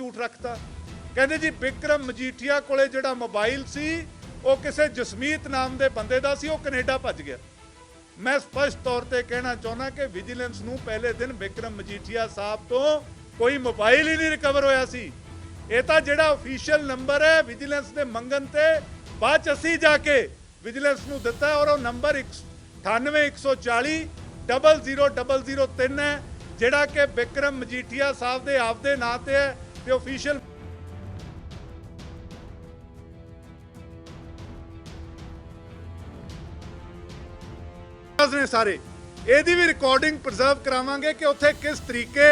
ਝੂਠ ਰੱਖਤਾ। ਕਹਿੰਦੇ ਜੀ, ਵਿਕਰਮ ਮਜੀਠੀਆ ਕੋਲੇ ਜਿਹੜਾ ਮੋਬਾਈਲ ਸੀ, ਉਹ ਕਿਸੇ ਜਸਮੀਤ ਨਾਮ ਦੇ ਬੰਦੇ ਦਾ ਸੀ, ਉਹ ਕੈਨੇਡਾ ਭੱਜ ਗਿਆ। ਮੈਂ ਸਪਸ਼ਟ ਤੌਰ ਤੇ ਕਹਿਣਾ ਚਾਹੁੰਦਾ ਕਿ ਵਿਜੀਲੈਂਸ ਨੂੰ ਪਹਿਲੇ ਦਿਨ ਵਿਕਰਮ ਮਜੀਠੀਆ ਸਾਹਿਬ ਤੋਂ ਕੋਈ ਮੋਬਾਈਲ ਹੀ ਨਹੀਂ ਰਿਕਵਰ ਹੋਇਆ ਸੀ। ਇਹ ਤਾਂ ਜਿਹੜਾ ਅਫੀਸ਼ੀਅਲ ਨੰਬਰ ਹੈ, ਵਿਜੀਲੈਂਸ ਦੇ ਮੰਗਣ ਤੇ ਬਾਅਦ ਚ ਅਸੀਂ ਜਾ ਕੇ ਵਿਜੀਲੈਂਸ ਨੂੰ ਦਿੱਤਾ ਔਰ ਉਹ ਨੰਬਰ 98140 00003 ਹੈ, ਜਿਹੜਾ ਕਿ ਵਿਕਰਮ ਮਜੀਠੀਆ ਸਾਹਿਬ ਦੇ ਆਪਦੇ ਨਾਂ ਤੇ ਹੈ। ਤੇ ਅਫੀਸ਼ੀਅਲ ਨੇ ਸਾਰੇ। ਇਹਦੀ ਵੀ ਰਿਕਾਰਡਿੰਗ ਪ੍ਰੀਜ਼ਰਵ ਕਰਾਵਾਂਗੇ ਕਿ ਉੱਥੇ ਕਿਸ ਤਰੀਕੇ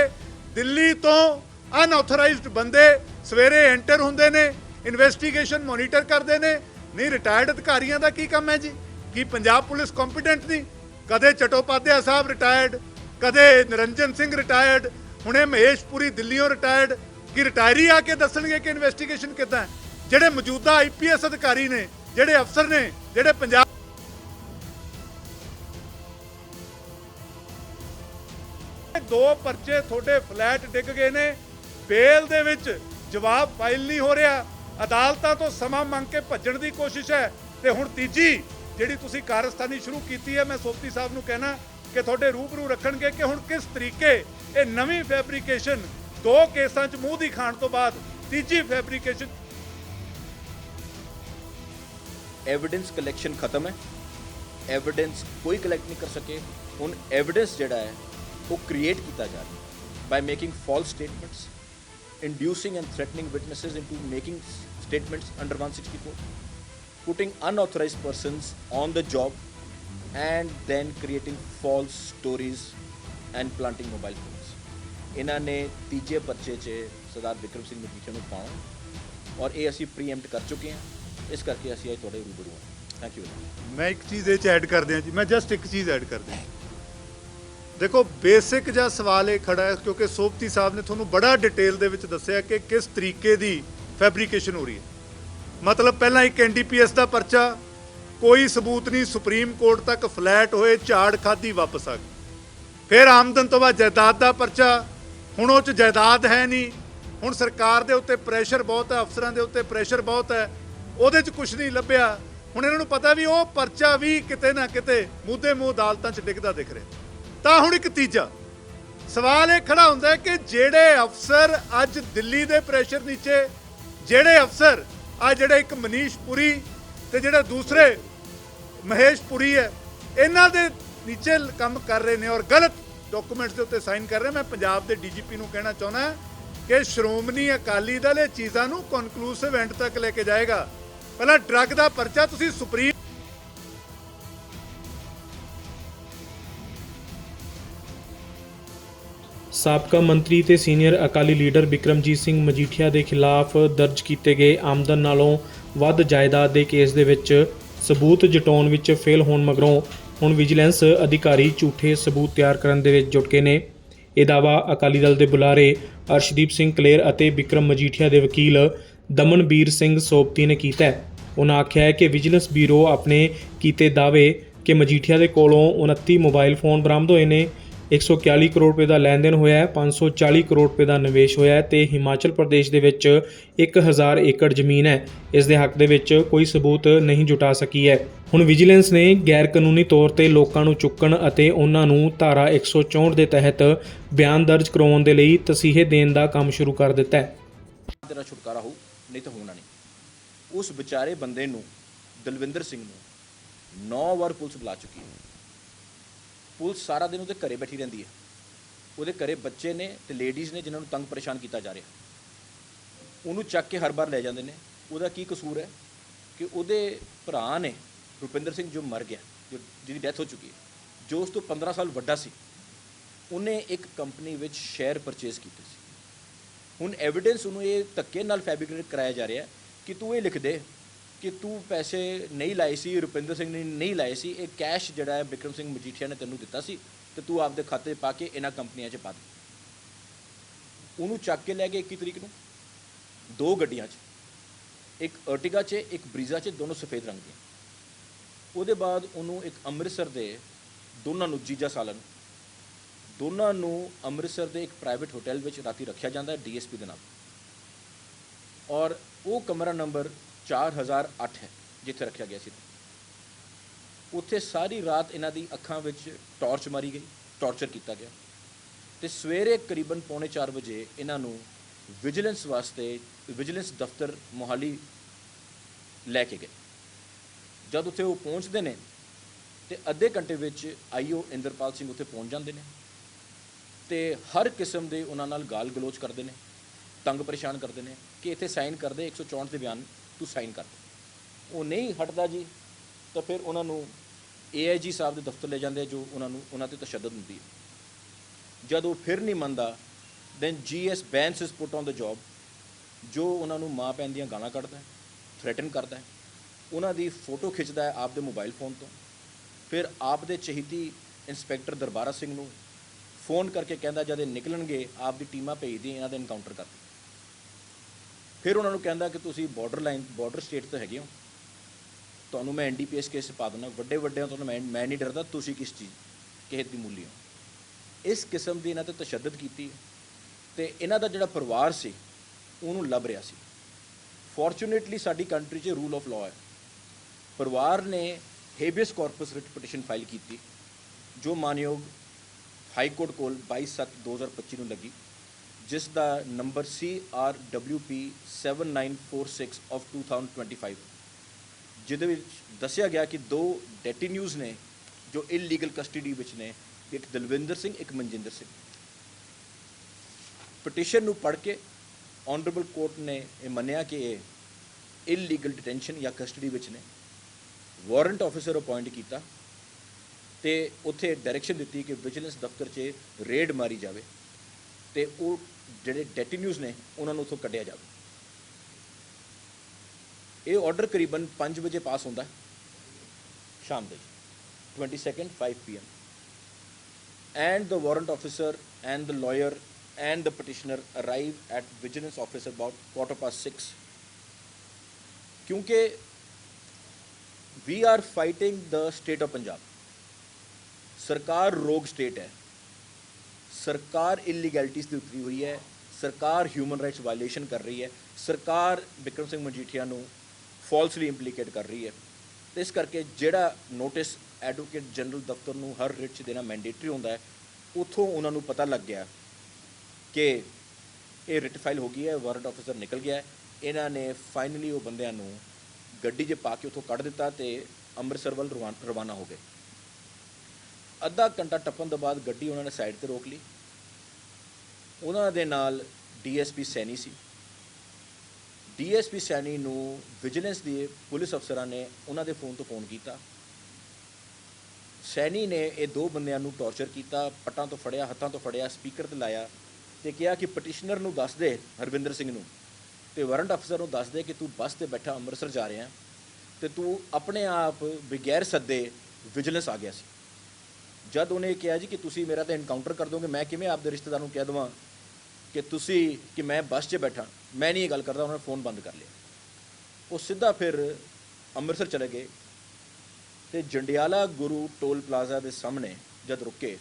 ਦਿੱਲੀ ਤੋਂ ਅਨਆਥੋਰਾਈਜ਼ਡ ਬੰਦੇ ਸਵੇਰੇ ਐਂਟਰ ਹੁੰਦੇ ਨੇ ਇਨਵੈਸਟੀਗੇਸ਼ਨ ਮੋਨੀਟਰ ਕਰਦੇ ਨੇ, ਨਹੀਂ ਰਿਟਾਇਰਡ ਅਧਿਕਾਰੀਆਂ ਦਾ ਕੀ ਕੰਮ ਹੈ ਜੀ? ਕੀ ਪੰਜਾਬ ਪੁਲਿਸ ਕੰਪੀਟੈਂਟ ਨਹੀਂ? ਕਦੇ ਚਟੋਪਾਧਿਆ ਸਾਹਿਬ ਰਿਟਾਇਰਡ ਕਦੇ ਨਿਰੰਜਨ ਸਿੰਘ ਰਿਟਾਇਰਡ ਹੁਣੇ ਮਹੇਸ਼ਪੁਰੀ ਦਿੱਲੀੋਂ ਰਿਟਾਇਰਡ ਕਿ ਰਿਟਾਇਰੀ ਆ ਕੇ ਦੱਸਣਗੇ ਕਿ ਇਨਵੈਸਟੀਗੇਸ਼ਨ ਕਿੱਦਾਂ ਹੈ? ਜਿਹੜੇ ਮੌਜੂਦਾ ਆਈਪੀਐਸ ਅਧਿਕਾਰੀ ਨੇ, ਜਿਹੜੇ ਅਫਸਰ ਨੇ, ਜਿਹੜੇ ਪੰਜਾਬ ਦੋ ਪਰਚੇ ਤੁਹਾਡੇ ਫਲੈਟ ਡਿੱਗ ਗਏ ਨੇ, ਬੇਲ ਦੇ ਵਿੱਚ ਜਵਾਬ ਫਾਈਲ ਨਹੀਂ ਹੋ ਰਿਹਾ, ਅਦਾਲਤਾਂ ਤੋਂ ਸਮਾਂ ਮੰਗ ਕੇ ਭੱਜਣ ਦੀ ਕੋਸ਼ਿਸ਼ ਹੈ, ਤੇ ਹੁਣ ਤੀਜੀ ਜਿਹੜੀ ਤੁਸੀਂ ਕਾਰਸਤਾਨੀ ਸ਼ੁਰੂ ਕੀਤੀ ਹੈ, ਮੈਂ ਸੋਪਤੀ ਸਾਹਿਬ ਨੂੰ ਕਹਿਣਾ ਕਿ ਤੁਹਾਡੇ ਰੂਬਰੂ ਰੱਖਣਗੇ ਕਿ ਹੁਣ ਕਿਸ ਤਰੀਕੇ ਇਹ ਨਵੀਂ ਫੈਬਰੀਕੇਸ਼ਨ ਦੋ ਕੇਸਾਂ 'ਚ ਮੂੰਹ ਦੀ ਖਾਣ ਤੋਂ ਬਾਅਦ ਤੀਜੀ ਫੈਬਰੀਕੇਸ਼ਨ ਐਵੀਡੈਂਸ ਕਲੈਕਸ਼ਨ ਖਤਮ ਹੈ ਐਵੀਡੈਂਸ ਕੋਈ ਕਲੈਕਟ ਨਹੀਂ ਕਰ ਸਕੇ ਹੁਣ ਐਵੀਡੈਂਸ ਜਿਹੜਾ ਹੈ ਉਹ ਕ੍ਰੀਏਟ ਕੀਤਾ ਜਾ ਰਿਹਾ ਹੈ by making false statements inducing and threatening witnesses into making s- statements under 164 putting unauthorized persons on the job and then creating false stories and planting mobile phones ਇਹਨਾਂ ਨੇ ਤੀਜੇ ਪਰਚੇ 'ਚ ਸਰਦਾਰ ਵਿਕਰਮ ਸਿੰਘ ਮਜੀਠੀਆ ਨੂੰ ਪਾਉਣਾ ਔਰ ਇਹ ਅਸੀਂ ਪ੍ਰੀਐਮਪਟ ਕਰ ਚੁੱਕੇ ਹਾਂ। ਇਸ ਕਰਕੇ ਅਸੀਂ ਅੱਜ ਤੁਹਾਡੇ ਰੂਬਰੂ ਹਾਂ। ਥੈਂਕ ਯੂ ਮੈਂ ਇੱਕ ਚੀਜ਼ ਇਹ ਚ ਐਡ ਕਰ ਦਿਆਂ ਜੀ, ਮੈਂ ਜਸਟ ਇੱਕ ਚੀਜ਼ ਐਡ ਕਰ ਦਿਆਂ ਦੇਖੋ ਬੇਸਿਕ ਜਿਹਾ ਸਵਾਲ ਇਹ ਖੜਾ ਹੈ, ਕਿਉਂਕਿ ਸੋਪਤੀ ਸਾਹਿਬ ਨੇ ਤੁਹਾਨੂੰ ਬੜਾ ਡਿਟੇਲ ਦੇ ਵਿੱਚ ਦੱਸਿਆ ਕਿ ਕਿਸ ਤਰੀਕੇ ਦੀ ਫੈਬਰੀਕੇਸ਼ਨ ਹੋ ਰਹੀ ਹੈ। ਮਤਲਬ ਪਹਿਲਾਂ ਇੱਕ ਐਨਡੀਪੀਐਸ ਦਾ ਪਰਚਾ, ਕੋਈ ਸਬੂਤ ਨਹੀਂ ਸੁਪਰੀਮ ਕੋਰਟ ਤੱਕ ਫਲੈਟ ਹੋਏ, ਝਾੜ ਖਾਦੀ ਵਾਪਸ ਆ ਗਈ। ਫਿਰ ਆਮਦਨ ਤੋਂ ਬਾਅਦ ਜਾਇਦਾਦ ਦਾ ਪਰਚਾ ਹੁਣ ਉਹ ਚ ਜਾਇਦਾਦ ਹੈ ਨਹੀਂ। ਹੁਣ ਸਰਕਾਰ ਦੇ ਉੱਤੇ ਪ੍ਰੈਸ਼ਰ ਬਹੁਤ ਹੈ, ਅਫਸਰਾਂ ਦੇ ਉੱਤੇ ਪ੍ਰੈਸ਼ਰ ਬਹੁਤ ਹੈ। ਉਹਦੇ ਚ ਕੁਝ ਨਹੀਂ ਲੱਭਿਆ। ਹੁਣ ਇਹਨਾਂ ਨੂੰ ਪਤਾ ਵੀ ਉਹ ਪਰਚਾ ਵੀ ਕਿਤੇ ਨਾ ਕਿਤੇ ਮੂਧੇ ਮੂੰਹ ਅਦਾਲਤਾਂ 'ਚ ਡਿੱਗਦਾ ਦਿਖ ਰਿਹਾ। ਤਾਂ ਹੁਣ ਇੱਕ ਤੀਜਾ ਸਵਾਲ ਇਹ ਖੜਾ ਹੁੰਦਾ ਕਿ ਜਿਹੜੇ ਅਫਸਰ ਅੱਜ ਦਿੱਲੀ ਦੇ ਪ੍ਰੈਸ਼ਰ ਨੀਚੇ, ਜਿਹੜੇ ਅਫਸਰ ਆ ਜਿਹੜੇ ਇੱਕ ਮਨੀਸ਼ ਪੁਰੀ ਤੇ ਜਿਹੜੇ ਦੂਸਰੇ ਮਹੇਸ਼ ਪੁਰੀ ਹੈ, ਇਹਨਾਂ ਦੇ ਨੀਚੇ ਕੰਮ ਕਰ ਰਹੇ ਨੇ ਔਰ ਗਲਤ ਡਾਕੂਮੈਂਟਸ ਦੇ ਉੱਤੇ ਸਾਈਨ ਕਰ ਰਹੇ। ਮੈਂ ਪੰਜਾਬ ਦੇ ਡੀਜੀਪੀ ਨੂੰ ਕਹਿਣਾ ਚਾਹੁੰਦਾ ਕਿ ਸ਼੍ਰੋਮਣੀ ਅਕਾਲੀ ਦਲ ਇਹ ਚੀਜ਼ਾਂ ਨੂੰ ਕਨਕਲੂਸਿਵ ਐਂਡ ਤੱਕ ਲੈ ਕੇ ਜਾਏਗਾ। ਪਹਿਲਾਂ ਡਰੱਗ ਦਾ ਪਰਚਾ ਤੁਸੀਂ ਸੁਪਰੀਮ ਸਾਬਕਾ ਮੰਤਰੀ ਤੇ ਸੀਨੀਅਰ ਅਕਾਲੀ ਲੀਡਰ ਬਿਕਰਮਜੀਤ ਸਿੰਘ ਮਜੀਠੀਆ ਦੇ ਖਿਲਾਫ ਦਰਜ ਕੀਤੇ ਗਏ ਆਮਦਨ ਨਾਲੋਂ ਵੱਧ ਜਾਇਦਾਦ ਦੇ ਕੇਸ ਦੇ ਵਿੱਚ ਸਬੂਤ ਜਟਾਉਣ ਵਿੱਚ ਫੇਲ ਹੋਣ ਮਗਰੋਂ ਹੁਣ ਵਿਜੀਲੈਂਸ ਅਧਿਕਾਰੀ ਝੂਠੇ ਸਬੂਤ ਤਿਆਰ ਕਰਨ ਦੇ ਵਿੱਚ ਜੁਟ ਗਏ ਨੇ। ਇਹ ਦਾਵਾ ਅਕਾਲੀ ਦਲ ਦੇ ਬੁਲਾਰੇ ਅਰਸ਼ਦੀਪ ਸਿੰਘ ਕਲੇਰ ਅਤੇ ਬਿਕਰਮ ਮਜੀਠੀਆ ਦੇ ਵਕੀਲ ਦਮਨਬੀਰ ਸਿੰਘ ਸੋਪਤੀ ਨੇ ਕੀਤਾ ਹੈ। ਉਹਨਾਂ ਆਖਿਆ ਹੈ ਕਿ ਵਿਜੀਲੈਂਸ ਬਿਊਰੋ ਆਪਣੇ ਕੀਤੇ ਦਾਅਵੇ ਕਿ ਮਜੀਠੀਆ ਦੇ ਕੋਲੋਂ 29 ਮੋਬਾਈਲ ਫੋਨ ਬਰਾਮਦ ਹੋਏ ਨੇ। 141 ਕਰੋੜ ਰੁਪਏ ਦਾ ਲੈਣ ਦੇਣ ਹੋਇਆ ਹੈ 540 ਕਰੋੜ ਰੁਪਏ ਦਾ ਨਿਵੇਸ਼ ਹੋਇਆ ਹੈ ਤੇ ਹਿਮਾਚਲ ਪ੍ਰਦੇਸ਼ ਦੇ ਵਿੱਚ 1000 ਏਕੜ ਜ਼ਮੀਨ ਹੈ। ਇਸ ਦੇ ਹੱਕ ਦੇ ਵਿੱਚ ਕੋਈ ਸਬੂਤ ਨਹੀਂ ਜੁਟਾ ਸਕੀ ਹੈ। ਹੁਣ ਵਿਜੀਲੈਂਸ ਨੇ ਗੈਰ ਕਾਨੂੰਨੀ ਤੌਰ ਤੇ ਲੋਕਾਂ ਨੂੰ ਚੁੱਕਣ ਅਤੇ ਉਹਨਾਂ ਨੂੰ ਧਾਰਾ 164 ਦੇ ਤਹਿਤ ਬਿਆਨ ਦਰਜ ਕਰਵਾਉਣ ਦੇ ਲਈ ਤਸੀਹੇ ਦੇਣ ਦਾ ਕੰਮ ਸ਼ੁਰੂ ਕਰ ਦਿੱਤਾ ਹੈ। ਤੇਰਾ ਛੁਟਕਾਰਾ ਹੋਊ, ਨਹੀਂ ਤਾਂ ਹੋਣਾ ਨਹੀਂ। ਉਸ ਵਿਚਾਰੇ ਬੰਦੇ ਨੂੰ, ਦਲਵਿੰਦਰ ਸਿੰਘ ਨੂੰ 9 ਵਾਰ ਪੁਲਿਸ ਬੁਲਾ ਚੁੱਕੀ ਹੈ। ਪੁਲਿਸ ਸਾਰਾ ਦਿਨ ਉਹਦੇ ਘਰੇ ਬੈਠੀ ਰਹਿੰਦੀ ਹੈ। ਉਹਦੇ ਘਰੇ ਬੱਚੇ ਨੇ ਤੇ ਲੇਡੀਜ਼ ਨੇ ਜਿਨ੍ਹਾਂ ਨੂੰ ਤੰਗ ਪਰੇਸ਼ਾਨ ਕੀਤਾ ਜਾ ਰਿਹਾ। ਉਹਨੂੰ ਚੱਕ ਕੇ ਹਰ ਵਾਰ ਲੈ ਜਾਂਦੇ ਨੇ। ਉਹਦਾ ਕੀ ਕਸੂਰ ਹੈ? ਕਿ ਉਹਦੇ ਭਰਾ ਨੇ ਰੁਪਿੰਦਰ ਸਿੰਘ ਜੋ ਮਰ ਗਿਆ, ਜੋ ਜਿਹਦੀ ਡੈਥ ਹੋ ਚੁੱਕੀ ਹੈ, ਜੋ ਉਸ ਤੋਂ 15 ਸਾਲ ਵੱਡਾ ਸੀ, ਉਹਨੇ ਇੱਕ ਕੰਪਨੀ ਵਿੱਚ ਸ਼ੇਅਰ ਪਰਚੇਸ ਕੀਤੇ ਸੀ। ਹੁਣ ਐਵੀਡੈਂਸ ਉਹਨੂੰ ਇਹ ਧੱਕੇ ਨਾਲ ਫੈਬਰਿਕੇਟ ਕਰਾਇਆ ਜਾ ਰਿਹਾ ਕਿ ਤੂੰ ਇਹ ਲਿਖ ਦੇ ਕਿ ਤੂੰ ਪੈਸੇ ਨਹੀਂ ਲਾਏ ਸੀ, ਰੁਪਿੰਦਰ ਸਿੰਘ ਨੇ ਨਹੀਂ ਲਾਏ ਸੀ, ਇਹ ਕੈਸ਼ ਜਿਹੜਾ ਹੈ ਵਿਕਰਮ ਸਿੰਘ ਮਜੀਠੀਆ ਨੇ ਤੈਨੂੰ ਦਿੱਤਾ ਸੀ ਤੇ ਤੂੰ ਆਪਦੇ ਖਾਤੇ ਪਾ ਕੇ ਇਹਨਾਂ ਕੰਪਨੀਆਂ 'ਚ ਪਾ ਦੇ। ਉਹਨੂੰ ਚੱਕ ਕੇ ਲੈ ਗਏ 21 ਤਰੀਕ ਨੂੰ, ਦੋ ਗੱਡੀਆਂ 'ਚ, ਇੱਕ ਅਰਟਿਗਾ 'ਚ, ਇੱਕ ਬਰੀਜ਼ਾ 'ਚ, ਦੋਨੋਂ ਸਫੇਦ ਰੰਗ ਦੀਆਂ। ਉਹਦੇ ਬਾਅਦ ਉਹਨੂੰ ਇੱਕ ਅੰਮ੍ਰਿਤਸਰ ਦੇ ਦੋਨਾਂ ਨੂੰ ਜੀਜਾ ਸਾਲਨ, ਦੋਨਾਂ ਨੂੰ ਅੰਮ੍ਰਿਤਸਰ ਦੇ ਇੱਕ ਪ੍ਰਾਈਵੇਟ ਹੋਟਲ ਵਿੱਚ ਰਾਤੀ ਰੱਖਿਆ ਜਾਂਦਾ ਹੈ ਡੀਐਸਪੀ ਦੇ ਨਾਲ। ਔਰ ਉਹ ਕਮਰਾ ਨੰਬਰ 4008 ਹੈ, ਜਿੱਥੇ ਰੱਖਿਆ ਗਿਆ ਸੀ। ਉੱਥੇ ਸਾਰੀ ਰਾਤ ਇਹਨਾਂ ਦੀ ਅੱਖਾਂ ਵਿੱਚ ਟਾਰਚ ਮਾਰੀ ਗਈ ਟਾਰਚਰ ਕੀਤਾ ਗਿਆ। ਤੇ ਸਵੇਰੇ ਕਰੀਬਨ ਪੌਣੇ 4 ਵਜੇ ਇਹਨਾਂ ਨੂੰ ਵਿਜੀਲੈਂਸ ਵਾਸਤੇ ਵਿਜੀਲੈਂਸ ਦਫ਼ਤਰ ਮੋਹਾਲੀ ਲੈ ਕੇ ਗਏ। ਜਦ ਉੱਥੇ ਉਹ ਪਹੁੰਚਦੇ ਨੇ, ਤੇ ਅੱਧੇ ਘੰਟੇ ਵਿੱਚ ਆਈਓ ਇੰਦਰਪਾਲ ਸਿੰਘ ਉੱਥੇ ਪਹੁੰਚ ਜਾਂਦੇ ਨੇ ਤੇ ਹਰ ਕਿਸਮ ਦੇ ਉਹਨਾਂ ਨਾਲ ਗਾਲ ਗਲੋਚ ਕਰਦੇ ਨੇ, ਤੰਗ ਪਰੇਸ਼ਾਨ ਕਰਦੇ ਨੇ ਕਿ ਇੱਥੇ ਸਾਈਨ ਕਰਦੇ 164 ਦੇ ਬਿਆਨ ਤੂੰ ਸਾਈਨ ਕਰ ਦੇ। ਉਹ ਨਹੀਂ ਹਟਦਾ ਜੀ, ਤਾਂ ਫਿਰ ਉਹਨਾਂ ਨੂੰ ਏਆਈਜੀ ਸਾਹਿਬ ਦੇ ਦਫ਼ਤਰ ਲੈ ਜਾਂਦੇ ਜੋ ਉਹਨਾਂ ਨੂੰ ਉਹਨਾਂ ਤੇ ਤਸ਼ੱਦਦ ਹੁੰਦੀ ਹੈ। ਜਦ ਉਹ ਫਿਰ ਨਹੀਂ ਮੰਨਦਾ ਦੈਨ ਜੀਐਸ ਬੈਂਸ ਇਸ ਪੁੱਟ ਔਨ ਦ ਜੌਬ ਜੋ ਉਹਨਾਂ ਨੂੰ ਮਾਂ ਭੈਣ ਦੀਆਂ ਗਾਲਾਂ ਕੱਢਦਾ ਹੈ ਥ੍ਰੈਟਨ ਕਰਦਾ। ਉਹਨਾਂ ਦੀ ਫੋਟੋ ਖਿੱਚਦਾ ਹੈ ਆਪਦੇ ਮੋਬਾਈਲ ਫੋਨ ਤੋਂ। ਫਿਰ ਆਪ ਦੇ ਚਹੀਤੀ ਇੰਸਪੈਕਟਰ ਦਰਬਾਰਾ ਸਿੰਘ ਨੂੰ ਫੋਨ ਕਰਕੇ ਕਹਿੰਦਾ, ਜਦ ਇਹ ਨਿਕਲਣਗੇ, ਆਪ ਦੀ ਟੀਮਾਂ ਭੇਜਦੀ, ਇਹਨਾਂ ਦਾ ਐਨਕਾਊਂਟਰ ਕਰ ਫਿਰ ਉਹਨਾਂ ਨੂੰ ਕਹਿੰਦਾ ਕਿ ਤੁਸੀਂ ਬਾਰਡਰ ਲਾਈਨ ਬਾਰਡਰ ਸਟੇਟ ਤੋਂ ਹੈਗੇ ਹੋ। ਤੁਹਾਨੂੰ ਮੈਂ ਐਨਡੀਪੀਐਸ ਕੇਸ 'ਚ ਪਾ ਦਿੰਦਾ, ਵੱਡੇ ਵੱਡਿਆਂ ਤੋਂ ਮੈਂ ਮੈਂ ਨਹੀਂ ਡਰਦਾ, ਤੁਸੀਂ ਕਿਸ ਚੀਜ਼, ਕਿਸੇ ਦੀ ਮੂਲੀ ਹੋ। ਇਸ ਕਿਸਮ ਦੀ ਇਹਨਾਂ ਤੇ ਤਸ਼ੱਦਦ ਕੀਤੀ ਤੇ ਇਹਨਾਂ ਦਾ ਜਿਹੜਾ ਪਰਿਵਾਰ ਸੀ, ਉਹਨੂੰ ਲੱਭ ਰਿਹਾ ਸੀ। ਫੋਰਚੂਨੇਟਲੀ ਸਾਡੀ ਕੰਟਰੀ 'ਚ ਰੂਲ ਆਫ ਲਾਅ ਹੈ। ਪਰਿਵਾਰ ਨੇ habeas corpus writ petition file ਕੀਤੀ, ਜੋ ਮਾਨਯੋਗ ਹਾਈ ਕੋਰਟ ਕੋਲ 22/7/2025 ਨੂੰ ਲੱਗੀ, ਜਿਸ ਦਾ ਨੰਬਰ CRWP 7946 ਆਫ 2025 ਜਿਹਦੇ ਵਿੱਚ ਦੱਸਿਆ ਗਿਆ ਕਿ ਦੋ ਡੈਟੀਨਿਊਜ਼ ਨੇ, ਜੋ ਇਲੀਗਲ ਕਸਟਡੀ ਵਿੱਚ ਨੇ, ਇੱਕ ਦਲਵਿੰਦਰ ਸਿੰਘ, ਇੱਕ ਮਨਜਿੰਦਰ ਸਿੰਘ। ਪਟੀਸ਼ਨ ਨੂੰ ਪੜ੍ਹ ਕੇ ਆਨਰੇਬਲ ਕੋਰਟ ਨੇ ਇਹ ਮੰਨਿਆ ਕਿ ਇਹ ਇਲੀਗਲ ਡਿਟੈਂਸ਼ਨ ਜਾਂ ਕਸਟਡੀ ਵਿੱਚ ਨੇ। ਵਾਰੰਟ ਆਫੀਸਰ ਅਪਾਇੰਟ ਕੀਤਾ ਤੇ ਉੱਥੇ ਡਾਇਰੈਕਸ਼ਨ ਦਿੱਤੀ ਕਿ ਵਿਜੀਲੈਂਸ ਦਫ਼ਤਰ 'ਚ ਰੇਡ ਮਾਰੀ ਜਾਵੇ ਤੇ ਉਹ ਜਿਹੜੇ ਡੈਟੀਨਿਊਜ਼ ਨੇ ਉਹਨਾਂ ਨੂੰ ਉੱਥੋਂ ਕੱਢਿਆ ਜਾਵੇ ਇਹ ਆਰਡਰ ਕਰੀਬਨ 5 ਵਜੇ ਪਾਸ ਹੁੰਦਾ ਹੈ ਸ਼ਾਮ ਦੇ 22nd 5 pm and the warrant officer and the lawyer and the petitioner arrive at vigilance office about quarter past 6 ਕਿਉਂਕਿ we are fighting the state of Punjab ਸਰਕਾਰ ਰੋਗ ਸਟੇਟ ਹੈ ਸਰਕਾਰ ਇਲੀਗੈਲਿਟੀਜ਼ ਦੀ ਉਤਰੀ ਹੋਈ ਹੈ ਸਰਕਾਰ ਹਿਊਮਨ ਰਾਈਟਸ ਵਾਇਲੇਸ਼ਨ ਕਰ ਰਹੀ ਹੈ ਸਰਕਾਰ ਵਿਕਰਮ ਸਿੰਘ ਮਜੀਠੀਆ ਨੂੰ ਫਾਲਸਲੀ ਇੰਪਲੀਕੇਟ ਕਰ ਰਹੀ ਹੈ ਤੇ ਇਸ ਕਰਕੇ ਜਿਹੜਾ ਨੋਟਿਸ ਐਡਵੋਕੇਟ ਜਨਰਲ ਦਫ਼ਤਰ ਨੂੰ ਹਰ ਰਿਟ 'ਚ ਦੇਣਾ ਮੈਂਡੇਟਰੀ ਹੁੰਦਾ ਹੈ ਉਥੋਂ ਉਹਨਾਂ ਨੂੰ ਪਤਾ ਲੱਗ ਗਿਆ ਕਿ ਇਹ ਰਿਟ ਫਾਈਲ ਹੋ ਗਈ ਹੈ ਵਾਰੰਟ ਆਫੀਸਰ ਨਿਕਲ ਗਿਆ ਇਹਨਾਂ ਨੇ ਫਾਈਨਲੀ ਉਹ ਬੰਦਿਆਂ ਨੂੰ ਗੱਡੀ 'ਚ ਪਾ ਕੇ ਉਥੋਂ ਕੱਢ ਦਿੱਤਾ ਤੇ ਅੰਮ੍ਰਿਤਸਰ ਵੱਲ ਰਵਾਨ- ਰਵਾਨਾ ਹੋ ਗਏ। ਅੱਧਾ ਘੰਟਾ ਟੱਪਣ ਤੋਂ ਬਾਅਦ ਗੱਡੀ ਉਹਨਾਂ ਨੇ ਸਾਈਡ ਤੇ ਰੋਕ ਲਈ। ਉਹਨਾਂ ਦੇ ਨਾਲ ਡੀਐਸਪੀ ਸੈਣੀ ਸੀ। ਡੀਐਸਪੀ ਸੈਣੀ ਨੂੰ ਵਿਜੀਲੈਂਸ ਦੇ ਪੁਲਿਸ ਅਫਸਰਾਂ ਨੇ ਉਹਨਾਂ ਦੇ ਫੋਨ ਤੋਂ ਫੋਨ ਕੀਤਾ। ਸੈਣੀ ਨੇ ਇਹ ਦੋ ਬੰਦਿਆਂ ਨੂੰ ਟੌਰਚਰ ਕੀਤਾ, ਪੱਟਾਂ ਤੋਂ ਫੜਿਆ, ਹੱਥਾਂ ਤੋਂ ਫੜਿਆ ਸਪੀਕਰ ਤੇ ਲਾਇਆ ਤੇ ਕਿਹਾ ਕਿ ਪਟੀਸ਼ਨਰ ਨੂੰ ਦੱਸ ਦੇ ਹਰਵਿੰਦਰ ਸਿੰਘ ਨੂੰ। ਤੇ ਵਾਰੰਟ ਅਫਸਰ ਨੂੰ ਦੱਸ ਦੇ ਕਿ ਤੂੰ ਬੱਸ ਤੇ ਬੈਠਾ, ਅੰਮ੍ਰਿਤਸਰ ਜਾ ਰਿਹਾ, ਤੇ ਤੂੰ ਆਪਣੇ ਆਪ ਬਗੈਰ ਸੱਦੇ ਵਿਜੀਲੈਂਸ ਆ ਗਿਆ ਸੀ। ਜਦ ਉਹਨੇ ਕਿਹਾ ਜੀ ਕਿ ਤੁਸੀਂ ਮੇਰਾ ਤਾਂ ਐਨਕਾਊਂਟਰ ਕਰ ਦੋਗੇ, ਮੈਂ ਕਿਵੇਂ ਆਪਦੇ ਰਿਸ਼ਤੇਦਾਰ ਨੂੰ ਕਹਿ ਦਵਾਂ ਕਿ ਤੁਸੀਂ, ਕਿ ਮੈਂ ਬੱਸ 'ਚ ਬੈਠਾ, ਮੈਂ ਨਹੀਂ ਇਹ ਗੱਲ ਕਰਦਾ, ਉਹਨਾਂ ਨੇ ਫੋਨ ਬੰਦ ਕਰ ਲਿਆ। ਉਹ ਸਿੱਧਾ ਫਿਰ ਅੰਮ੍ਰਿਤਸਰ ਚਲੇ ਗਏ ਤੇ ਜੰਡਿਆਲਾ ਗੁਰੂ ਟੋਲ ਪਲਾਜ਼ਾ ਦੇ ਸਾਹਮਣੇ ਜਦ ਰੁਕੇ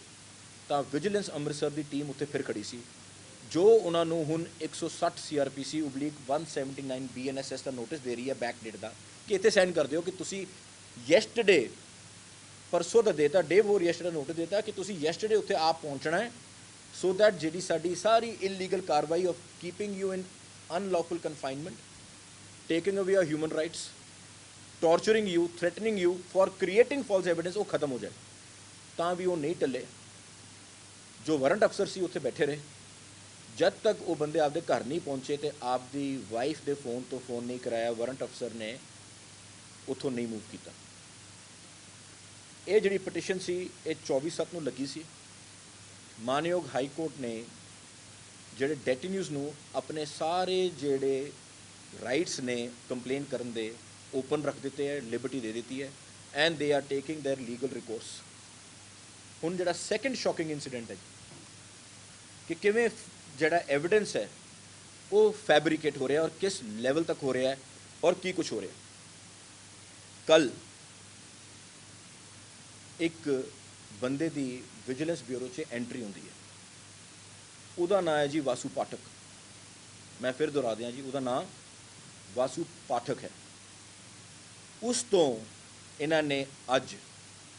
ਤਾਂ ਵਿਜੀਲੈਂਸ ਅੰਮ੍ਰਿਤਸਰ ਦੀ ਟੀਮ ਉੱਥੇ ਫਿਰ ਖੜੀ ਸੀ। ਜੋ ਉਹਨਾਂ ਨੂੰ ਹੁਣ 160 ਸੀਆਰਪੀਸੀ ਉਬਲੀਕ 179 ਬੀਐਨਐਸਐਸ ਦਾ ਨੋਟਿਸ ਦੇ ਰਹੀ ਹੈ ਬੈਕ ਡੇਟ ਦਾ, ਕਿ ਇੱਥੇ ਸਾਈਨ ਕਰ ਦਿਓ ਕਿ ਤੁਸੀਂ ਯੈਸਟਰਡੇ ਪਰਸੋਂ ਦਾ ਦੇਤਾ ਡੇ ਬੋਰ ਯੈਸਟਰਡੇ ਨੋਟਿਸ ਦੇਤਾ ਕਿ ਤੁਸੀਂ ਯੈਸਟਰਡੇ ਉੱਥੇ ਆਪ ਪਹੁੰਚਣਾ ਹੈ ਸੋ ਦੈਟ ਜਿਹੜੀ ਸਾਡੀ ਸਾਰੀ ਇਲੀਗਲ ਕਾਰਵਾਈ of keeping you in unlawful confinement taking away your human rights torturing you threatening you for creating false evidence ਉਹ ਖਤਮ ਹੋ ਜਾਏ। ਤਾਂ ਵੀ ਉਹ ਨਹੀਂ ਟੱਲੇ। ਜੋ ਵਾਰੰਟ ਅਫਸਰ ਸੀ, ਉੱਥੇ ਬੈਠੇ ਰਹੇ। ਜਦ ਤੱਕ ਉਹ ਬੰਦੇ ਆਪਦੇ ਘਰ ਨਹੀਂ ਪਹੁੰਚੇ ਤੇ ਆਪਦੀ ਵਾਈਫ ਦੇ ਫੋਨ ਤੋਂ ਫੋਨ ਨਹੀਂ ਕਰਾਇਆ ਵਾਰੰਟ ਅਫਸਰ ਨੇ ਉੱਥੋਂ ਨਹੀਂ ਮੂਵ ਕੀਤਾ ਇਹ ਜਿਹੜੀ ਪਟੀਸ਼ਨ ਸੀ ਇਹ 24/7 ਨੂੰ ਲੱਗੀ ਸੀ ਮਾਨਯੋਗ ਹਾਈ ਕੋਰਟ ਨੇ ਜਿਹੜੇ ਡੈਟੀਨਿਊਜ਼ ਨੂੰ ਆਪਣੇ ਸਾਰੇ ਜਿਹੜੇ ਰਾਈਟਸ ਨੇ ਕੰਪਲੇਨ ਕਰਨ ਦੇ ਓਪਨ ਰੱਖ ਦਿੱਤੇ ਹੈ ਲਿਬਰਟੀ ਦੇ ਦਿੱਤੀ ਹੈ and they are taking their legal recourse ਹੁਣ ਜਿਹੜਾ ਸੈਕੰਡ ਸ਼ੌਕਿੰਗ ਇਨਸੀਡੈਂਟ ਹੈ ਜੀ, ਕਿ ਕਿਵੇਂ ਫ- ਜਿਹੜਾ ਐਵੀਡੈਂਸ ਹੈ, ਉਹ ਫੈਬਰੀਕੇਟ ਹੋ ਰਿਹਾ ਔਰ ਕਿਸ ਲੈਵਲ ਤੱਕ ਹੋ ਰਿਹਾ ਹੈ ਔਰ ਕੀ ਕੁਝ ਹੋ ਰਿਹਾ ਕੱਲ ਇੱਕ ਬੰਦੇ ਦੀ ਵਿਜੀਲੈਂਸ ਬਿਊਰੋ 'ਚ ਐਂਟਰੀ ਹੁੰਦੀ ਹੈ। ਉਹਦਾ ਨਾਮ ਹੈ ਜੀ ਵਾਸੂ ਪਾਠਕ। ਮੈਂ ਫਿਰ ਦੁਹਰਾ ਦਿਆਂ ਜੀ, ਉਹਦਾ ਨਾਮ ਵਾਸੂ ਪਾਠਕ ਹੈ। ਉਸ ਤੋਂ ਇਹਨਾਂ ਨੇ ਅੱਜ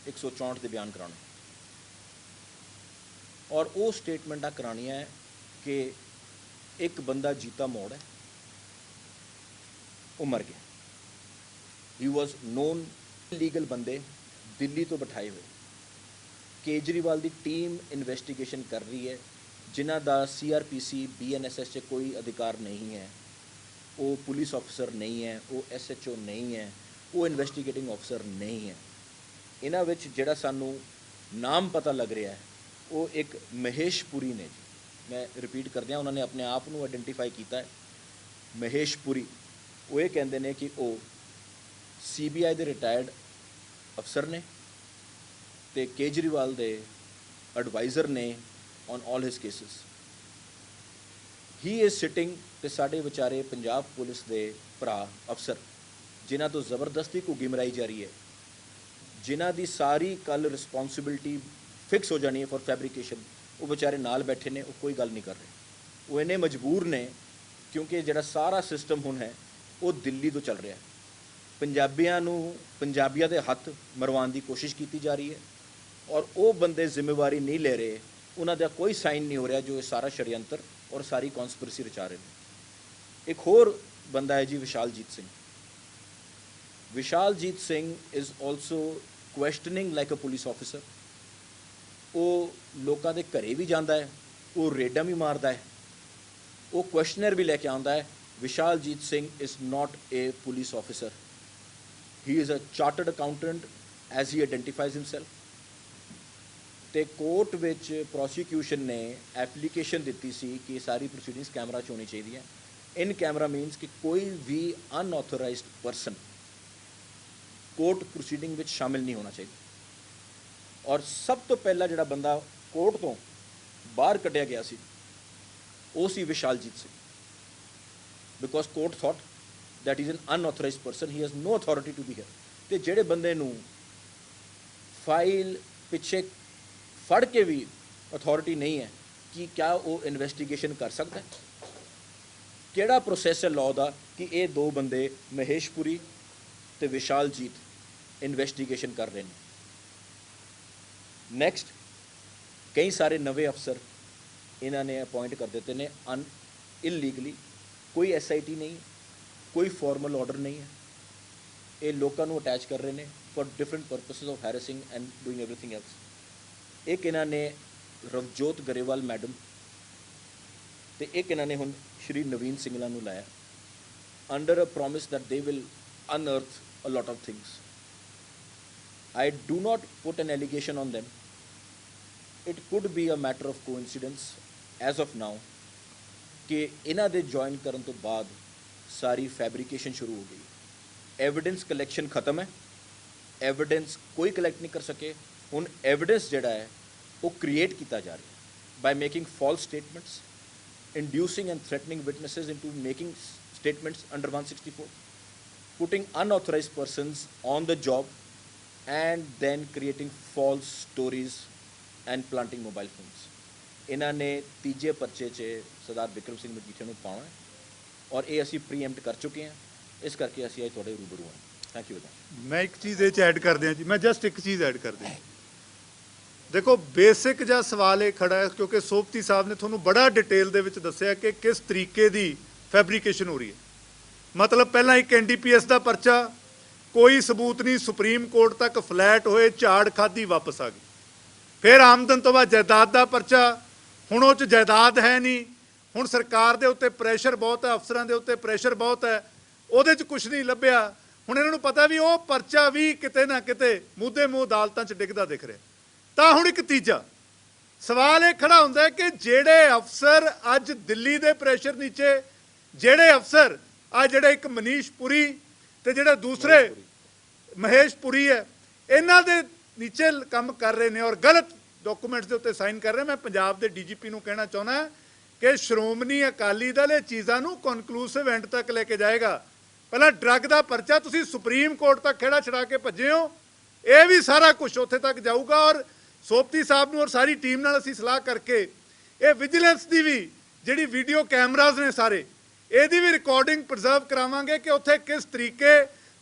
164 ਦੇ ਬਿਆਨ ਕਰਾਉਣੇ। ਔਰ ਉਹ ਸਟੇਟਮੈਂਟਾਂ ਕਰਾਉਣੀਆਂ ਕਿ ਇੱਕ ਬੰਦਾ ਜੀਤਾ ਮੋੜ ਹੈ। ਉਹ ਮਰ ਗਿਆ। ਹੀ ਵਾਸ ਨੋਨ ਲੀਗਲ ਬੰਦੇ ਦਿੱਲੀ ਤੋਂ ਬਿਠਾਏ ਹੋਏ। ਕੇਜਰੀਵਾਲ ਦੀ ਟੀਮ ਇਨਵੈਸਟੀਗੇਸ਼ਨ ਕਰ ਰਹੀ ਹੈ। ਜਿਨ੍ਹਾਂ ਦਾ ਸੀਆਰਪੀਸੀ ਬੀਐਨਐਸਐਸ 'ਚ ਕੋਈ ਅਧਿਕਾਰ ਨਹੀਂ ਹੈ। ਉਹ ਪੁਲਿਸ ਅਫਸਰ ਨਹੀਂ ਹੈ, ਉਹ ਐਸਐਚਓ ਨਹੀਂ ਹੈ, ਉਹ ਇਨਵੈਸਟੀਗੇਟਿੰਗ ਅਫਸਰ ਨਹੀਂ ਹੈ। ਇਹਨਾਂ ਵਿੱਚ ਜਿਹੜਾ ਸਾਨੂੰ ਨਾਮ ਪਤਾ ਲੱਗ ਰਿਹਾ ਹੈ, ਉਹ ਇੱਕ ਮਹੇਸ਼ ਪੁਰੀ ਨੇ ਜੀ। ਮੈਂ ਰਿਪੀਟ ਕਰਦੇ ਹਾਂ ਉਹਨਾਂ ਨੇ ਆਪਣੇ ਆਪ ਨੂੰ ਆਈਡੈਂਟੀਫਾਈ ਕੀਤਾ ਹੈ। ਮਹੇਸ਼ ਪੁਰੀ, ਉਹ ਇਹ ਕਹਿੰਦੇ ਨੇ ਕਿ ਉਹ ਸੀਬੀਆਈ ਦੇ ਰਿਟਾਇਰਡ ਅਫਸਰ ਨੇ ਤੇ ਕੇਜਰੀਵਾਲ ਦੇ ਐਡਵਾਈਜ਼ਰ ਨੇ on all his cases he is sitting ਤੇ ਸਾਡੇ ਵਿਚਾਰੇ ਪੰਜਾਬ ਪੁਲਿਸ ਦੇ ਭਰਾ ਅਫਸਰ, ਜਿਨ੍ਹਾਂ ਤੋਂ ਜ਼ਬਰਦਸਤੀ ਘੁੱਗੀ ਮਰਾਈ ਜਾ ਰਹੀ ਹੈ, ਜਿਨ੍ਹਾਂ ਦੀ ਸਾਰੀ ਕੱਲ ਰਿਸਪੌਂਸਿਬਿਲਟੀ ਫਿਕਸ ਹੋ ਜਾਣੀ ਹੈ ਫੋਰ ਫੈਬਰੀਕੇਸ਼ਨ ਉਹ ਵਿਚਾਰੇ ਨਾਲ ਬੈਠੇ ਨੇ, ਉਹ ਕੋਈ ਗੱਲ ਨਹੀਂ ਕਰ ਰਹੇ। ਉਹ ਇੰਨੇ ਮਜਬੂਰ ਨੇ, ਕਿਉਂਕਿ ਜਿਹੜਾ ਸਾਰਾ ਸਿਸਟਮ ਹੁਣ ਹੈ, ਉਹ ਦਿੱਲੀ ਤੋਂ ਚੱਲ ਰਿਹਾ ਹੈ। ਪੰਜਾਬੀਆਂ ਨੂੰ, ਪੰਜਾਬੀਆਂ ਦੇ ਹੱਥ ਮਰਵਾਉਣ ਦੀ ਕੋਸ਼ਿਸ਼ ਕੀਤੀ ਜਾ ਰਹੀ ਹੈ ਔਰ ਉਹ ਬੰਦੇ ਜ਼ਿੰਮੇਵਾਰੀ ਨਹੀਂ ਲੈ ਰਹੇ, ਉਹਨਾਂ ਦਾ ਕੋਈ ਸਾਈਨ ਨਹੀਂ ਹੋ ਰਿਹਾ ਜੋ ਇਹ ਸਾਰਾ ਸ਼ੜਯੰਤਰ ਔਰ ਸਾਰੀ ਕਨਸਪੀਰੇਸੀ ਰਚਾ ਰਹੇ ਨੇ। ਇੱਕ ਹੋਰ ਬੰਦਾ ਹੈ ਜੀ, Vishaljit Singh. Vishaljit Singh is also questioning like a police officer ਉਹ ਲੋਕਾਂ ਦੇ ਘਰੇ ਵੀ ਜਾਂਦਾ ਹੈ, ਉਹ ਰੇਡਾਂ ਵੀ ਮਾਰਦਾ ਹੈ, ਉਹ ਕੁਐਸਚਨਰ ਵੀ ਲੈ ਕੇ ਆਉਂਦਾ ਹੈ, Vishaljit Singh is not a police officer he is a chartered accountant as he identifies himself ਤੇ ਕੋਰਟ ਵਿੱਚ ਪ੍ਰੋਸੀਕਿਊਸ਼ਨ ਨੇ ਐਪਲੀਕੇਸ਼ਨ ਦਿੱਤੀ ਸੀ ਕਿ ਸਾਰੀ ਪ੍ਰੋਸੀਡਿੰਗਸ ਕੈਮਰਾ 'ਚ ਹੋਣੀ ਚਾਹੀਦੀ ਹੈ। ਇਨ ਕੈਮਰਾ ਮੀਨਸ ਕਿ ਕੋਈ ਵੀ ਅਨਆਥੋਰਾਈਜ਼ਡ ਪਰਸਨ ਕੋਰਟ ਪ੍ਰੋਸੀਡਿੰਗ ਵਿੱਚ ਸ਼ਾਮਿਲ ਨਹੀਂ ਹੋਣਾ ਚਾਹੀਦਾ। ਔਰ ਸਭ ਤੋਂ ਪਹਿਲਾਂ ਜਿਹੜਾ ਬੰਦਾ ਕੋਰਟ ਤੋਂ ਬਾਹਰ ਕੱਢਿਆ ਗਿਆ ਸੀ, ਉਹ ਸੀ Vishaljit Singh. Because court thought that is an unauthorized person, he has no authority to be here ਤੇ ਜਿਹੜੇ ਬੰਦੇ ਨੂੰ ਫਾਈਲ ਪਿੱਛੇ ਫੜ ਕੇ ਵੀ ਅਥਾਰਟੀ ਨਹੀਂ ਹੈ, ਕਿ ਕਿਆ ਉਹ ਇਨਵੈਸਟੀਗੇਸ਼ਨ ਕਰ ਸਕਦਾ ਕਿਹੜਾ ਪ੍ਰੋਸੈਸ ਹੈ ਲਾਅ ਦਾ ਕਿ ਇਹ ਦੋ ਬੰਦੇ ਮਹੇਸ਼ਪੁਰੀ ਤੇ ਵਿਸ਼ਾਲਜੀਤ ਇਨਵੈਸਟੀਗੇਸ਼ਨ ਕਰ ਰਹੇ ਨੇ? ਨੈਕਸਟ ਕਈ ਸਾਰੇ ਨਵੇਂ ਅਫਸਰ ਇਹਨਾਂ ਨੇ ਅਪਾਇੰਟ ਕਰ ਦਿੱਤੇ ਨੇ ਅਨ ਇਲੀਗਲੀ ਕੋਈ ਐਸਆਈਟੀ ਨਹੀਂ, ਕੋਈ ਫਾਰਮਲ ਆਰਡਰ ਨਹੀਂ ਹੈ। ਇਹ ਲੋਕਾਂ ਨੂੰ ਅਟੈਚ ਕਰ ਰਹੇ ਨੇ for different purposes of harassing and doing everything else ਇੱਕ ਇਹਨਾਂ ਨੇ ਰਵਜੋਤ ਗਰੇਵਾਲ ਮੈਡਮ ਤੇ ਇੱਕ ਇਹਨਾਂ ਨੇ ਹੁਣ ਸ਼੍ਰੀ ਨਵੀਨ ਸਿੰਘਲਾ ਨੂੰ ਲਾਇਆ। Under a promise that they will unearth a lot of things I do not put an allegation on them. It could be a matter of coincidence as of now ਕਿ ਇਹਨਾਂ ਦੇ ਜੁਆਇਨ ਕਰਨ ਤੋਂ ਬਾਅਦ ਸਾਰੀ ਫੈਬਰੀਕੇਸ਼ਨ ਸ਼ੁਰੂ ਹੋ ਗਈ evidence collection ਖਤਮ ਹੈ ਐਵੀਡੈਂਸ ਕੋਈ ਕਲੈਕਟ ਨਹੀਂ ਕਰ ਸਕੇ ਹੁਣ ਐਵੀਡੈਂਸ ਜਿਹੜਾ ਹੈ ਉਹ ਕ੍ਰੀਏਟ ਕੀਤਾ ਜਾ ਰਿਹਾ ਹੈ by making false statements inducing and threatening witnesses into making s- statements under 164 putting unauthorized persons on the job and then creating false stories and planting mobile phones. ਇਹਨਾਂ ਨੇ ਤੀਜੇ ਪਰਚੇ 'ਚ ਸਰਦਾਰ ਵਿਕਰਮ ਸਿੰਘ ਮਜੀਠੀਆ ਨੂੰ ਪਾਉਣਾ ਔਰ ਇਹ ਅਸੀਂ ਪ੍ਰੀਐਮਪਟ ਕਰ ਚੁੱਕੇ ਹਾਂ। ਇਸ ਕਰਕੇ ਅਸੀਂ ਅੱਜ ਤੁਹਾਡੇ ਰੂਬਰੂ ਹਾਂ। ਥੈਂਕ ਯੂ ਮੈਂ ਇੱਕ ਚੀਜ਼ ਇਹ ਚ ਐਡ ਕਰ ਦਿਆਂ ਜੀ, ਮੈਂ ਜਸਟ ਇੱਕ ਚੀਜ਼ ਐਡ ਕਰ ਦਿਆਂ ਦੇਖੋ ਬੇਸਿਕ ਜਿਹਾ ਸਵਾਲ ਇਹ ਖੜਾ ਹੈ, ਕਿਉਂਕਿ ਸੋਪਤੀ ਸਾਹਿਬ ਨੇ ਤੁਹਾਨੂੰ ਬੜਾ ਡਿਟੇਲ ਦੇ ਵਿੱਚ ਦੱਸਿਆ ਕਿ ਕਿਸ ਤਰੀਕੇ ਦੀ ਫੈਬਰੀਕੇਸ਼ਨ ਹੋ ਰਹੀ ਹੈ। ਮਤਲਬ ਪਹਿਲਾਂ ਇੱਕ ਐਨਡੀਪੀਐਸ ਦਾ ਪਰਚਾ, ਕੋਈ ਸਬੂਤ ਨਹੀਂ ਸੁਪਰੀਮ ਕੋਰਟ ਤੱਕ ਫਲੈਟ ਹੋਏ, ਝਾੜ ਖਾਦੀ ਵਾਪਸ ਆ ਗਈ। ਫਿਰ ਆਮਦਨ ਤੋਂ ਬਾਅਦ ਜਾਇਦਾਦ ਦਾ ਪਰਚਾ। ਹੁਣ ਉਹ ਚ ਜਾਇਦਾਦ ਹੈ ਨਹੀਂ ਹੁਣ ਸਰਕਾਰ ਦੇ ਉੱਤੇ ਪ੍ਰੈਸ਼ਰ ਬਹੁਤ ਹੈ ਅਫਸਰਾਂ ਦੇ ਉੱਤੇ ਪ੍ਰੈਸ਼ਰ ਬਹੁਤ ਹੈ। ਉਹਦੇ ਚ ਕੁਝ ਨਹੀਂ ਲੱਭਿਆ। ਹੁਣ ਇਹਨਾਂ ਨੂੰ ਪਤਾ ਵੀ ਉਹ ਪਰਚਾ ਵੀ ਕਿਤੇ ਨਾ ਕਿਤੇ ਮੂਧੇ ਮੂੰਹ ਅਦਾਲਤਾਂ ਚ ਡਿੱਗਦਾ ਦਿਖ ਰਿਹਾ। ਤਾਂ ਹੁਣ ਇੱਕ ਤੀਜਾ। ਸਵਾਲ ਇਹ ਖੜਾ ਹੁੰਦਾ ਹੈ ਕਿ ਜਿਹੜੇ ਅਫਸਰ ਅੱਜ ਦਿੱਲੀ ਦੇ ਪ੍ਰੈਸ਼ਰ ਨੀਚੇ ਜਿਹੜੇ ਅਫਸਰ ਆ ਜਿਹੜੇ ਇੱਕ ਮਨੀਸ਼ ਪੁਰੀ ਤੇ ਜਿਹੜੇ ਦੂਸਰੇ ਮਹੇਸ਼ ਪੁਰੀ ਹੈ ਇਹਨਾਂ ਦੇ ਨੀਚੇ ਕੰਮ ਕਰ ਰਹੇ ਨੇ ਔਰ ਗਲਤ ਡਾਕੂਮੈਂਟਸ ਦੇ ਉੱਤੇ ਸਾਈਨ ਕਰ ਰਹੇ। ਮੈਂ ਪੰਜਾਬ ਦੇ ਡੀਜੀਪੀ ਨੂੰ ਕਹਿਣਾ ਚਾਹੁੰਦਾ ਕਿ ਸ਼੍ਰੋਮਣੀ ਅਕਾਲੀ ਦਲ ਇਹ ਚੀਜ਼ਾਂ ਨੂੰ ਕਨਕਲੂਸਿਵ ਐਂਡ ਤੱਕ ਲੈ ਕੇ ਜਾਏਗਾ। ਪਹਿਲਾਂ ਡਰੱਗ ਦਾ ਪਰਚਾ ਤੁਸੀਂ ਸੁਪਰੀਮ ਕੋਰਟ ਤੱਕ ਖੇੜਾ ਛੜਾ ਕੇ ਭੱਜੇ ਹੋ। ਇਹ ਵੀ ਸਾਰਾ ਕੁਝ ਉੱਥੇ ਤੱਕ ਜਾਊਗਾ ਔਰ ਸੋਪਤੀ ਸਾਹਿਬ ਨੂੰ ਔਰ ਸਾਰੀ ਟੀਮ ਨਾਲ ਅਸੀਂ ਸਲਾਹ ਕਰਕੇ ਇਹ ਵਿਜੀਲੈਂਸ ਦੀ ਵੀ ਜਿਹੜੀ ਵੀਡੀਓ ਕੈਮਰਾਜ਼ ਨੇ ਸਾਰੇ, ਇਹਦੀ ਵੀ ਰਿਕਾਰਡਿੰਗ ਪ੍ਰੀਜ਼ਰਵ ਕਰਾਵਾਂਗੇ ਕਿ ਉੱਥੇ ਕਿਸ ਤਰੀਕੇ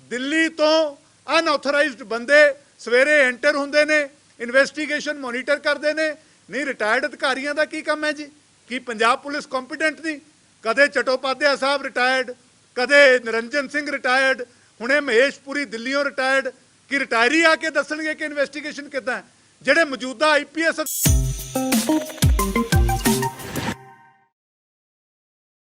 ਦਿੱਲੀ ਤੋਂ ਅਨਆਥੋਰਾਈਜ਼ਡ ਬੰਦੇ ਸਵੇਰੇ ਐਂਟਰ ਹੁੰਦੇ ਨੇ ਇਨਵੈਸਟੀਗੇਸ਼ਨ ਮੋਨੀਟਰ ਕਰਦੇ ਨੇ, ਨਹੀਂ ਰਿਟਾਇਰਡ ਅਧਿਕਾਰੀਆਂ ਦਾ ਕੀ ਕੰਮ ਹੈ ਜੀ? ਕੀ ਪੰਜਾਬ ਪੁਲਿਸ ਕੰਪੀਟੈਂਟ ਨਹੀਂ? ਕਦੇ ਚਟੋਪਾਧਿਆ ਸਾਹਿਬ ਰਿਟਾਇਰਡ ਕਦੇ ਨਿਰੰਜਨ ਸਿੰਘ ਰਿਟਾਇਰਡ ਹੁਣੇ ਮਹੇਸ਼ਪੁਰੀ ਦਿੱਲੀੋਂ ਰਿਟਾਇਰਡ ਕੀ ਰਿਟਾਇਰੀ ਆ ਕੇ ਦੱਸਣਗੇ ਕਿ ਇਨਵੈਸਟੀਗੇਸ਼ਨ ਕਿੱਦਾਂ ਜਿਹੜੇ ਮੌਜੂਦਾ ਆਈਪੀਐਸ